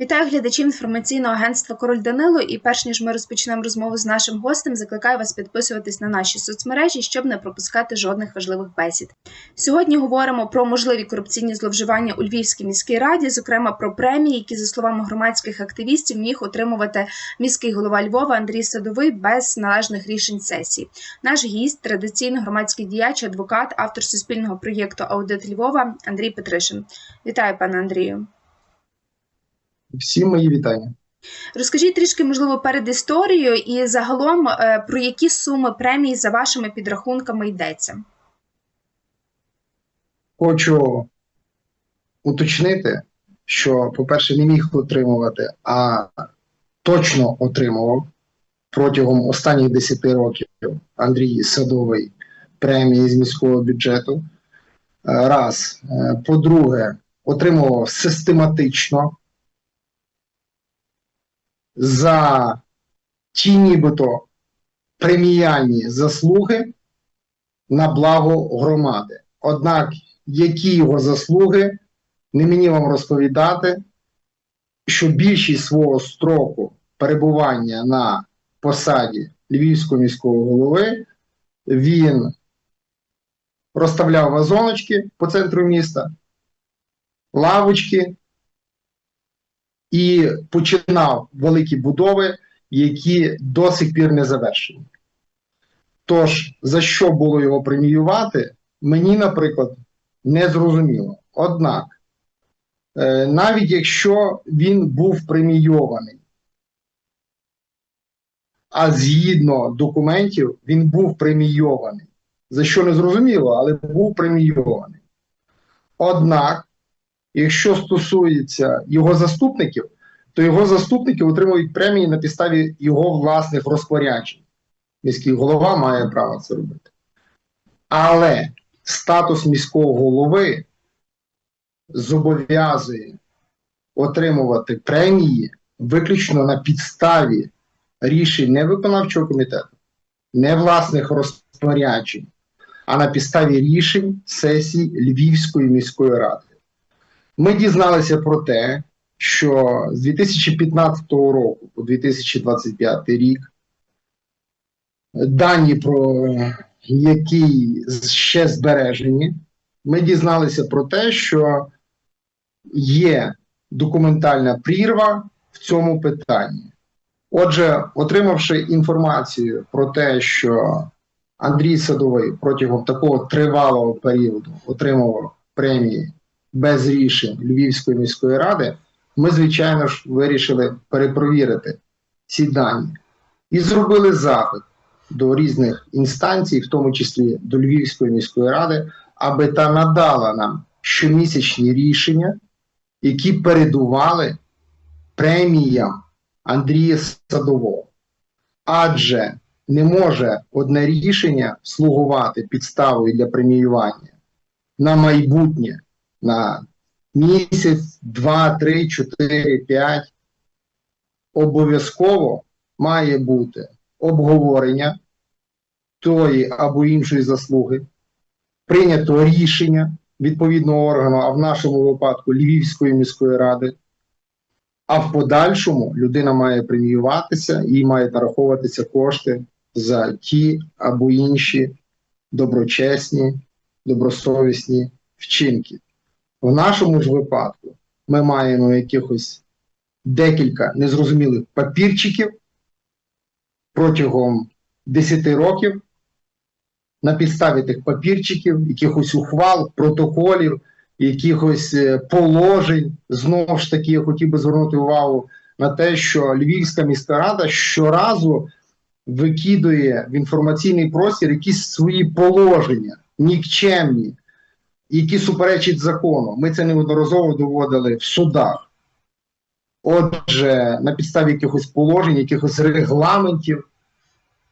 Вітаю глядачів інформаційного агентства Король Данило. І перш ніж ми розпочнемо розмову з нашим гостем, закликаю вас підписуватись на наші соцмережі, щоб не пропускати жодних важливих бесід. Сьогодні говоримо про можливі корупційні зловживання у Львівській міській раді, зокрема про премії, які, за словами громадських активістів, міг отримувати міський голова Львова Андрій Садовий без належних рішень сесії. Наш гість традиційний громадський діяч, адвокат, автор суспільного проєкту Аудит Львова Андрій Петришин. Вітаю, пане Андрію. Всі мої вітання. Розкажіть трішки, можливо, перед історією і загалом е, про які суми премій за вашими підрахунками йдеться. Хочу уточнити, що, по-перше, не міг отримувати, а точно отримував протягом останніх 10 років Андрій Садовий премії з міського бюджету. Е, Раз. Е, По-друге, отримував систематично за ті нібито преміальні заслуги на благо громади. Однак, які його заслуги, не мені вам розповідати, що більшість свого строку перебування на посаді Львівського міського голови він розставляв вазоночки по центру міста, лавочки і починав великі будови, які до сих пір не завершені. Тож, за що було його преміювати, мені, наприклад, не зрозуміло. Однак, е, навіть якщо він був премійований, а згідно документів, він був премійований. За що не зрозуміло, але був премійований. Однак, якщо стосується його заступників, то його заступники отримують премії на підставі його власних розпоряджень. Міський голова має право це робити. Але статус міського голови зобов'язує отримувати премії виключно на підставі рішень не виконавчого комітету, не власних розпоряджень, а на підставі рішень сесії Львівської міської ради. Ми дізналися про те, що з 2015 року по 2025 рік дані про які ще збережені, ми дізналися про те, що є документальна прірва в цьому питанні. Отже, отримавши інформацію про те, що Андрій Садовий протягом такого тривалого періоду отримував премії без рішень Львівської міської ради, ми, звичайно ж, вирішили перепровірити ці дані і зробили запит до різних інстанцій, в тому числі до Львівської міської ради, аби та надала нам щомісячні рішення, які передували преміям Андрія Садового. Адже не може одне рішення слугувати підставою для преміювання на майбутнє, на місяць, два, три, чотири, п'ять. Обов'язково має бути обговорення тої або іншої заслуги, прийнято рішення відповідного органу, а в нашому випадку Львівської міської ради. А в подальшому людина має преміюватися і має нараховуватися кошти за ті або інші доброчесні, добросовісні вчинки. В нашому ж випадку ми маємо якихось декілька незрозумілих папірчиків протягом 10 років. На підставі тих папірчиків, якихось ухвал, протоколів, якихось е, положень. Знову ж таки, я хотів би звернути увагу на те, що Львівська міська рада щоразу викидує в інформаційний простір якісь свої положення, нікчемні, які суперечать закону. Ми це неодноразово доводили в судах. Отже, на підставі якихось положень, якихось регламентів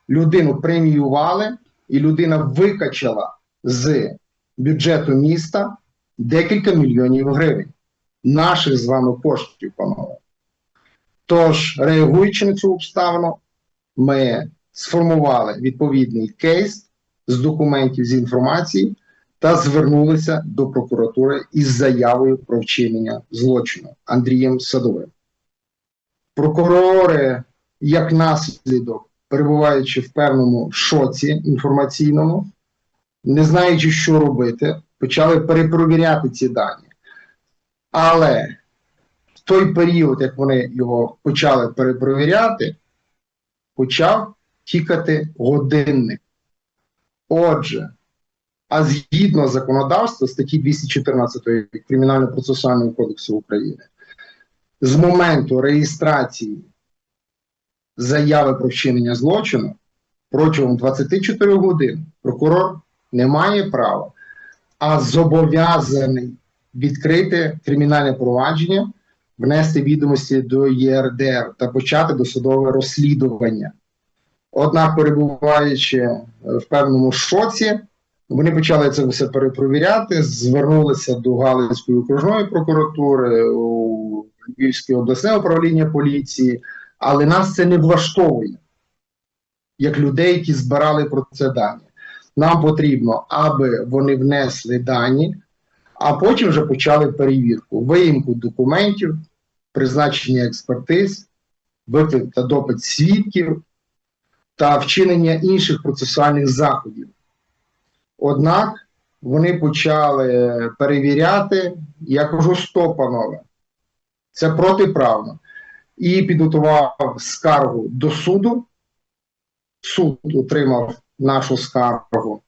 людину преміювали, і людина викачала з бюджету міста декілька мільйонів гривень. Наших з вами коштів, панове. Тож, реагуючи на цю обставину, ми сформували відповідний кейс з документів з інформації та звернулися до прокуратури із заявою про вчинення злочину Андрієм Садовим. Прокурори, як наслідок, перебуваючи в певному шоці інформаційному, не знаючи, що робити, почали перепровіряти ці дані. Але в той період, як вони його почали перепровіряти, почав тікати годинник. Отже, а згідно законодавства статті 214 Кримінально-процесуального кодексу України, з моменту реєстрації заяви про вчинення злочину протягом 24 годин прокурор не має права, а зобов'язаний відкрити кримінальне провадження, внести відомості до ЄРДР та почати досудове розслідування. Однак, перебуваючи в певному шоці, вони почали це все перепровіряти, звернулися до Галицької окружної прокуратури, у Львівське обласне управління поліції, але нас це не влаштовує як людей, які збирали про це дані. Нам потрібно, аби вони внесли дані, а потім вже почали перевірку, виїмку документів, призначення експертиз, виклик та допит свідків та вчинення інших процесуальних заходів. Однак вони почали перевіряти, я кажу, стоп, панове, це протиправно. І підготував скаргу до суду. Суд отримав нашу скаргу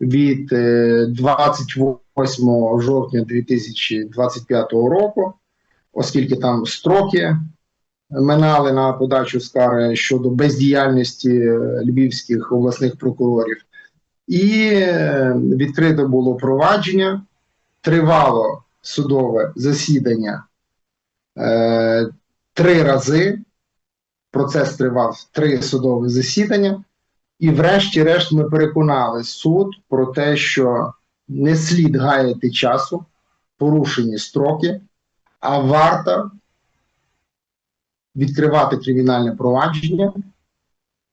від е, 28 жовтня 2025 року, оскільки там строки минали на подачу скарги щодо бездіяльності е, львівських обласних прокурорів. І е, відкрито було провадження, тривало судове засідання е, три рази. Процес тривав три судові засідання, і, врешті-решт, ми переконали суд про те, що не слід гаяти часу, порушені строки, а варто відкривати кримінальне провадження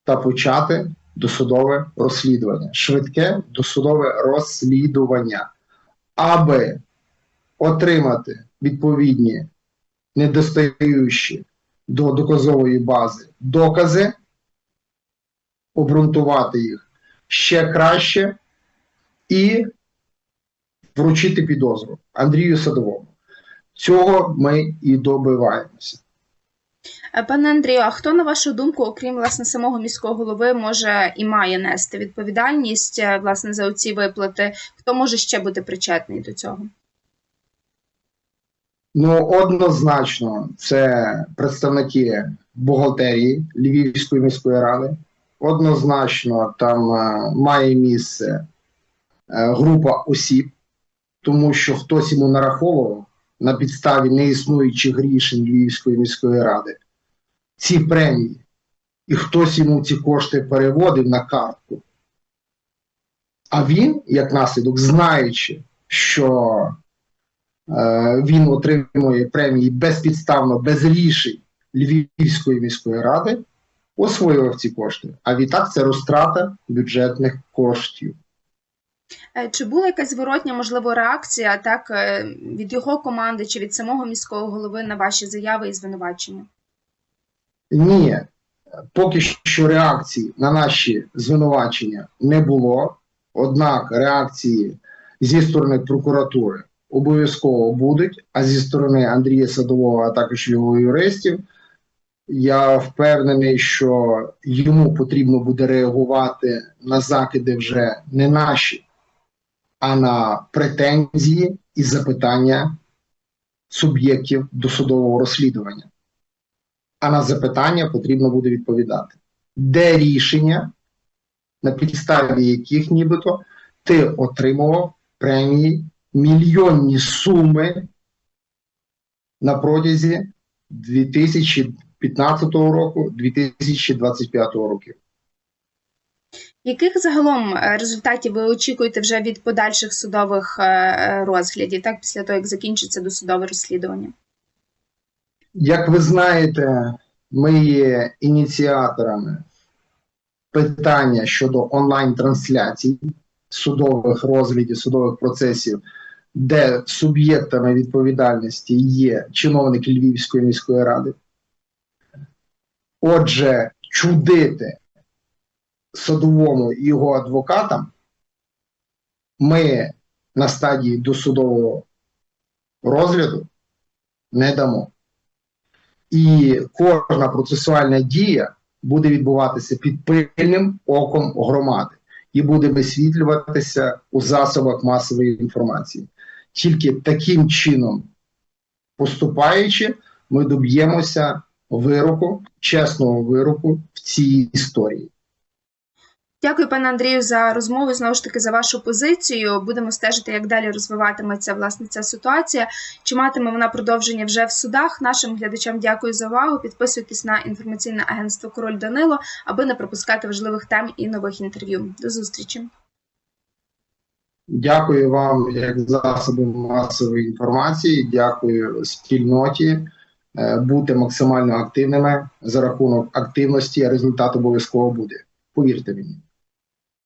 та почати досудове розслідування, швидке досудове розслідування, аби отримати відповідні недостаючі до доказової бази докази, обґрунтувати їх ще краще і вручити підозру Андрію Садовому. Цього ми і добиваємося. Е, Пане Андрію, а хто, на вашу думку, окрім власне самого міського голови, може і має нести відповідальність е, власне за оці виплати? Хто може ще бути причетний до цього? Ну, однозначно, це представники бухгалтерії Львівської міської ради. Однозначно, там е, має місце група осіб, тому що хтось йому нараховував на підставі неіснуючих рішень Львівської міської ради ці премії, і хтось йому ці кошти переводив на картку. А він, як наслідок, знаючи, що е, він отримує премії безпідставно, без рішень Львівської міської ради, освоював ці кошти. А відтак це розтрата бюджетних коштів. Е, Чи була якась зворотня, можливо, реакція так е, від його команди чи від самого міського голови на ваші заяви і звинувачення? Ні, поки що реакції на наші звинувачення не було. Однак реакції зі сторони прокуратури обов'язково будуть, а зі сторони Андрія Садового, а також його юристів, я впевнений, що йому потрібно буде реагувати на закиди вже не наші, а на претензії і запитання суб'єктів досудового розслідування. А на запитання потрібно буде відповідати. Де рішення, на підставі яких нібито ти отримував премії мільйонні суми на протязі 2015 року 2025 років. Яких загалом е, результатів ви очікуєте вже від подальших судових е, е, розглядів, так після того, як закінчиться досудове розслідування? Як ви знаєте, ми є ініціаторами питання щодо онлайн-трансляцій судових розглядів, судових процесів, де суб'єктами відповідальності є чиновники Львівської міської ради. Отже, чудити садовому і його адвокатам ми на стадії досудового розгляду не дамо. І кожна процесуальна дія буде відбуватися під пильним оком громади і буде висвітлюватися у засобах масової інформації. Тільки таким чином, поступаючи, ми доб'ємося вироку, чесного вироку в цій історії. Дякую, пане Андрію, за розмову. Знову ж таки, за вашу позицію. Будемо стежити, як далі розвиватиметься власне ця ситуація. Чи матиме вона продовження вже в судах? Нашим глядачам дякую за увагу. Підписуйтесь на інформаційне агентство Король Данило, аби не пропускати важливих тем і нових інтерв'ю. До зустрічі. Дякую вам як засобам масової інформації. Дякую спільноті. Е, Бути максимально активними за рахунок активності. Результат обов'язково буде. Повірте мені.